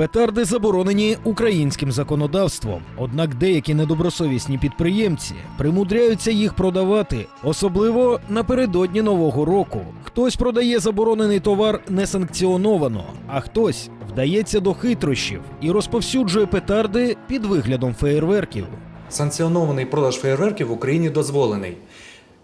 Петарди заборонені українським законодавством. Однак деякі недобросовісні підприємці примудряються їх продавати, особливо напередодні нового року. Хтось продає заборонений товар несанкціоновано, а хтось вдається до хитрощів і розповсюджує петарди під виглядом феєрверків. Санкціонований продаж фейерверків в Україні дозволений.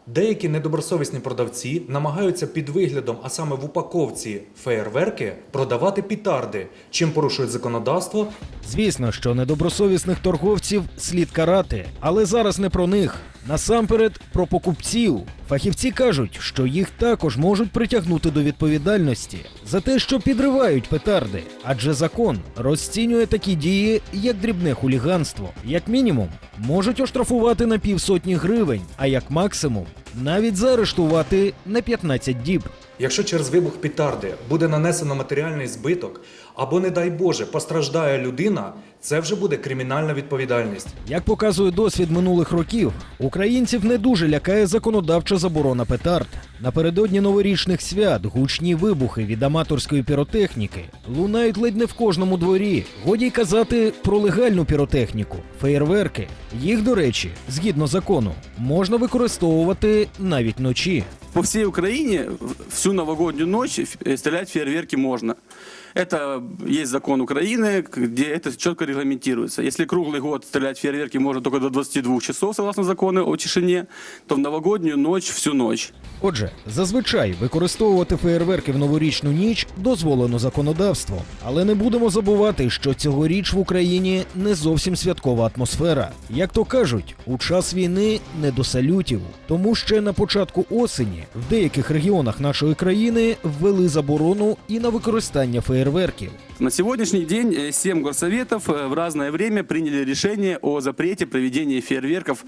Деякі недобросовісні продавці намагаються під виглядом, а саме в упаковці феєрверки, продавати пітарди, чим порушують законодавство Звісно, що недобросовісних торговців слід карати, але зараз не про них. Насамперед про покупців. Фахівці кажуть, що їх також можуть притягнути до відповідальності за те, що підривають петарди, адже закон розцінює такі дії як дрібне хуліганство. Як мінімум, можуть оштрафувати на півсотні гривень, а як максимум навіть заарештувати на 15 діб. Якщо через вибух пітарди буде нанесено матеріальний збиток, або, не дай Боже, постраждає людина, це вже буде кримінальна відповідальність. Як показує досвід минулих років, українців не дуже лякає законодавча заборона петард. Напередодні новорічних свят гучні вибухи від аматорської піротехніки лунають ледь не в кожному дворі. Годі й казати про легальну піротехніку, феєрверки. Їх, до речі, згідно закону, можна використовувати навіть вночі По всей Украине в- всю новогоднюю ночь ф- э, стрелять фейерверки можно. Это есть закон Украины, к- где это четко регламентируется. Если круглый год стрелять фейерверки можно только до 22 часов, согласно закону о тишине, то в новогоднюю ночь всю ночь. Отже, зазвичай використовувати феєрверки в новорічну ніч дозволено законодавством. Але не будемо забувати, що цьогоріч в Україні не зовсім святкова атмосфера. Як то кажуть, у час війни не до салютів. Тому ще на початку осені в деяких регіонах нашої країни ввели заборону і на використання феєрверків. На сегодняшний день сім семь горсоветов э, в разное время приняли решение о запрете проведения фейерверков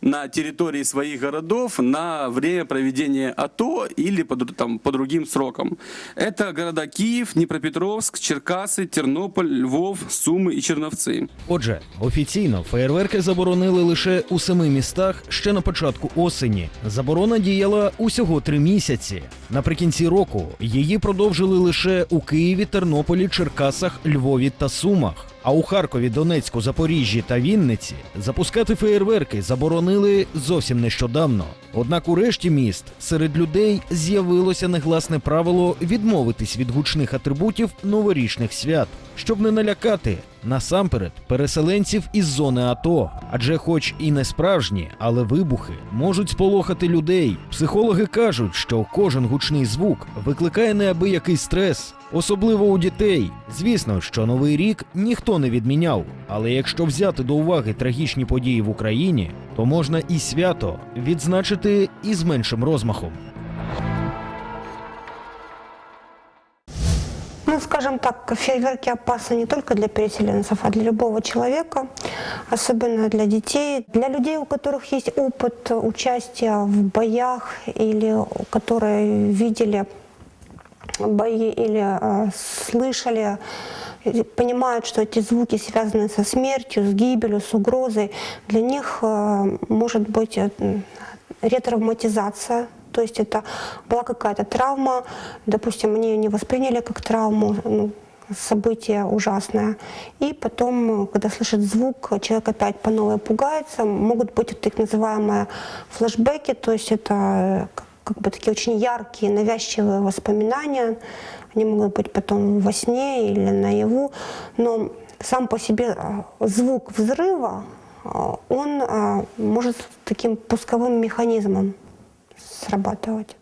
на территории своих городов на время проведения АТО или по, дру- там, по другим срокам. Это города Киев, Днепропетровск, Черкасы, Тернополь, Львов, Сумы и Черновцы. Отже, офіційно феєрверки заборонили лише у семи містах ще на початку осені. Заборона діяла усього три місяці. Наприкінці року її продовжили лише у Києві, Тернополі, Черкасах, Львові та Сумах. А у Харкові, Донецьку, Запоріжжі та Вінниці запускати феєрверки заборонили зовсім нещодавно. Однак у решті міст серед людей з'явилося негласне правило відмовитись від гучних атрибутів новорічних свят, щоб не налякати насамперед переселенців із зони АТО. Адже, хоч і не справжні, але вибухи можуть сполохати людей. Психологи кажуть, що кожен гучний звук викликає неабиякий стрес, особливо у дітей. Звісно, що новий рік ніхто не відміняв. Але якщо взяти до уваги трагічні події в Україні, то можна і свято відзначити із меншим розмахом. Ну, скажем так, фейерверки опасны не только для переселенцев, а для любого человека, особенно для детей. Для людей, у которых есть опыт участия в боях или которые видели бои или э, слышали, понимают, что эти звуки связаны со смертью, с гибелью, с угрозой, для них э, может быть э, ретравматизация, то есть это была какая-то травма, допустим, ее не восприняли как травму, ну, событие ужасное. И потом, э, когда слышит звук, человек опять по новой пугается. Могут быть вот так называемые флешбеки, то есть это э, как бы такие очень яркие, навязчивые воспоминания. Они могут быть потом во сне или наяву. Но сам по себе э, звук взрыва, э, он э, может таким пусковым механизмом срабатывать.